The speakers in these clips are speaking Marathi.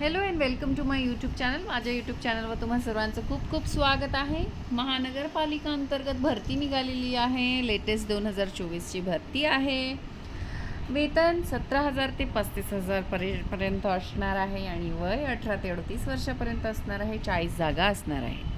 Hello and welcome to my YouTube channel माझ्या यूट्यूब चॅनलवर तुम्हा सर्वांचं खूप खूप स्वागत आहे. महानगरपालिका अंतर्गत भरती निघालेली आहे. लेटेस्ट दोन हजार चोवीसची भरती आहे. वेतन सतरा हजार ते पस्तीस हजार परे पर्यंत असणार आहे आणि वय अठरा ते अडतीस वर्षापर्यंत असणार आहे. चाळीस जागा असणार आहे.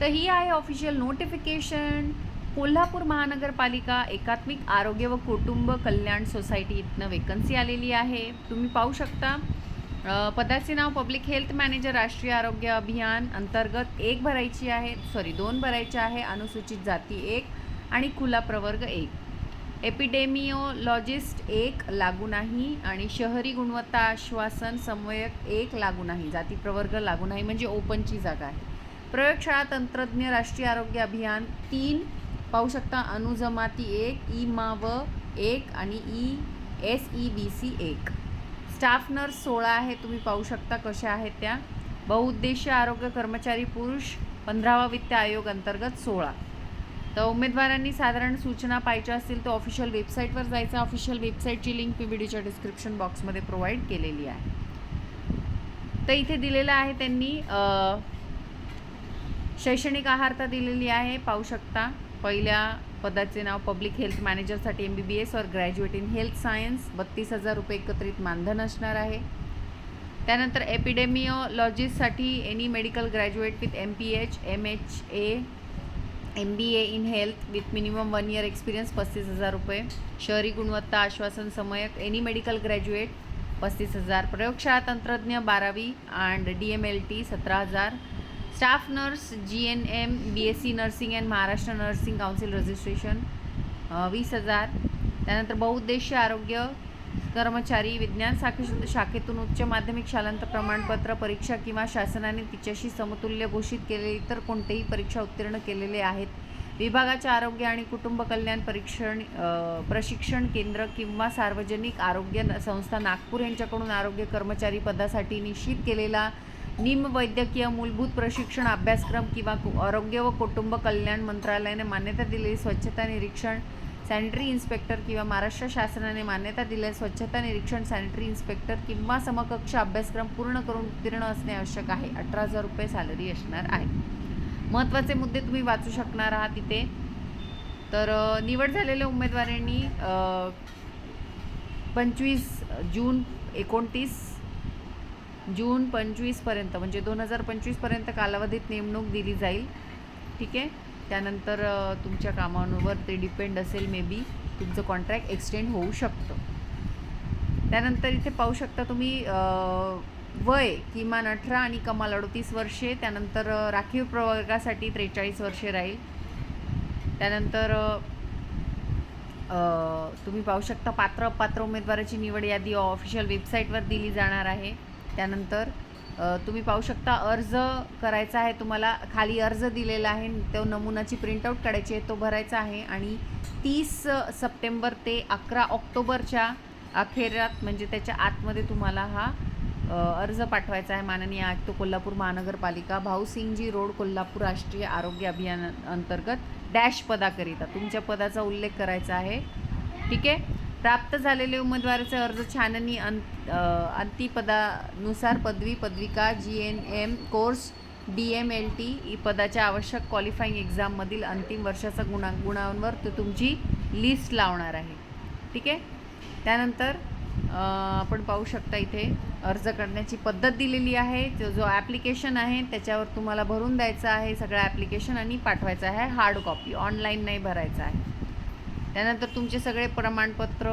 तर ही आहे ऑफिशियल नोटिफिकेशन कोल्हापूर महानगरपालिका एकात्मिक आरोग्य व कुटुंब कल्याण सोसायटी इथनं वेकन्सी आलेली आहे. तुम्ही पाहू शकता. पदाचे नाव पब्लिक हेल्थ मॅनेजर राष्ट्रीय आरोग्य अभियान अंतर्गत एक भरायची आहे सॉरी दोन भरायचे आहे अनुसूचित जाती एक आणि खुला प्रवर्ग एक. एपिडेमिओलॉजिस्ट एक लागू नाही आणि शहरी गुणवत्ता आश्वासन समन्वयक एक लागू नाही. जाती प्रवर्ग लागू नाही म्हणजे ओपनची जागा आहे. प्रयोगशाळा तंत्रज्ञ राष्ट्रीय आरोग्य अभियान तीन पाहू शकता अनुजमाती एक ई माव एक आणि E S E B C एक. स्टाफ नर्स सोळा आहे तुम्ही पाहू शकता कशा आहेत त्या. बहुउद्देशीय आरोग्य कर्मचारी पुरुष पंधरावा वित्त आयोग अंतर्गत सोळा. तर उमेदवारांनी साधारण सूचना पाहिजे असतील तर ऑफिशियल वेबसाईटवर जायचं. ऑफिशियल वेबसाईटची लिंक मी व्हिडिओच्या डिस्क्रिप्शन बॉक्समध्ये प्रोव्हाइड केलेली आहे. तर इथे दिलेलं आहे त्यांनी शैक्षणिक आहारता दिलेली आहे पाहू शकता. पहिल्या पदाचे नाव public health मॅनेजरसाठी M B B S or graduate in health science बत्तीस हजार रुपये एकत्रित मानधन असणार आहे. त्यानंतर एपिडेमिओलॉजिस्टसाठी any medical graduate with M P H M H A M B A in health with minimum one year experience पस्तीस हजार रुपये. शहरी गुणवत्ता आश्वासन समयक एनी मेडिकल ग्रॅज्युएट पस्तीस हजार. प्रयोगशाळा तंत्रज्ञ बारावी and D M L T सतरा हजार. Staff nurse G N M B S C nursing and Maharashtra nursing council registration वीस हजार. त्यानंतर बहुउद्देशीय आरोग्य कर्मचारी विज्ञान शाखे शाखेतून उच्च माध्यमिक शालांत प्रमाणपत्र परीक्षा किंवा शासनाने तिच्याशी समतुल्य घोषित केलेली इतर कोणतेही परीक्षा उत्तीर्ण केलेले आहेत. विभागाच्या आरोग्य आणि कुटुंब कल्याण परीक्षण प्रशिक्षण केंद्र किंवा सार्वजनिक आरोग्य संस्था नागपूर यांच्याकडून आरोग्य कर्मचारी पदासाठी निश्चित केलेला निमवैद्यकीय मूलभूत प्रशिक्षण अभ्यासक्रम किंवा कु- आरोग्य व कुटुंब कल्याण मंत्रालयाने मान्यता दिलेली स्वच्छता निरीक्षण सॅनिटरी इन्स्पेक्टर किंवा महाराष्ट्र शासनाने मान्यता दिलेले स्वच्छता निरीक्षण सॅनिटरी इन्स्पेक्टर किंवा समकक्ष अभ्यासक्रम पूर्ण करून उत्तीर्ण असणे आवश्यक आहे. अठरा हजार रुपये सॅलरी असणार आहे. महत्त्वाचे मुद्दे तुम्ही वाचू शकणार आहात इथे. तर निवड झालेल्या उमेदवारांनी पंचवीस जून एकोणतीस जून पंचवीसपर्यंत म्हणजे दोन हजार पंचवीसपर्यंत कालावधीत नेमणूक दिली जाईल. ठीक आहे? त्यानंतर तुमच्या कामांवर ते डिपेंड असेल मे बी तुमचं कॉन्ट्रॅक्ट एक्सटेंड होऊ शकतं. त्यानंतर इथे पाहू शकता तुम्ही वय किमान अठरा आणि कमाल अडतीस वर्षे त्यानंतर राखीव प्रवर्गासाठी त्रेचाळीस वर्षे राहील. त्यानंतर तुम्ही पाहू शकता पात्र अपात्र उमेदवाराची निवड यादी ऑफिशियल वेबसाईटवर दिली जाणार आहे. त्यानंतर तुम्ही पाहू शकता अर्ज करायचा आहे तुम्हाला खाली अर्ज दिलेला आहे तो नमुनाची प्रिंटआउट काढायची आहे तो भरायचा आहे आणि तीस सप्टेंबर ते अकरा ऑक्टोबरच्या अखेरात म्हणजे त्याच्या आतमध्ये तुम्हाला हा अर्ज पाठवायचा आहे माननीय आयुक्त कोल्हापूर महानगरपालिका भाऊसिंगजी रोड कोल्हापूर राष्ट्रीय आरोग्य अभियान अंतर्गत डॅश पदाकरिता. तुमच्या पदाचा उल्लेख करायचा आहे. ठीक आहे? प्राप्त झालेले उमेदवाराचे अर्ज छाननी अंत अंतिपदानुसार पदवी पदविका G N M course D M L T E पदाच्या आवश्यक क्वालिफाईंग एक्झाममधील अंतिम वर्षाचा गुणा गुणांवर तो तुमची लिस्ट लावणार आहे. ठीक आहे? त्यानंतर आपण पाहू शकता इथे अर्ज करण्याची पद्धत दिलेली आहे. जो जो ॲप्लिकेशन आहे त्याच्यावर तुम्हाला भरून द्यायचं आहे सगळं ॲप्लिकेशन आणि पाठवायचं आहे. हार्ड कॉपी ऑनलाईन नाही भरायचं आहे. त्यानंतर तुमचे सगळे प्रमाणपत्र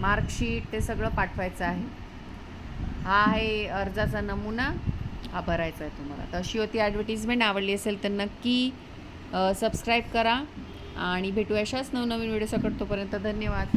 मार्कशीट ते सगळं पाठवायचं आहे. हा आहे अर्जाचा नमुना. हा भरायचा आहे तुम्हाला. तर अशी होती ॲडव्हर्टिजमेंट आवडली असेल तर नक्की सबस्क्राईब करा. आणि भेटू अशाच नवनवीन व्हिडिओ सकट तोपर्यंत धन्यवाद.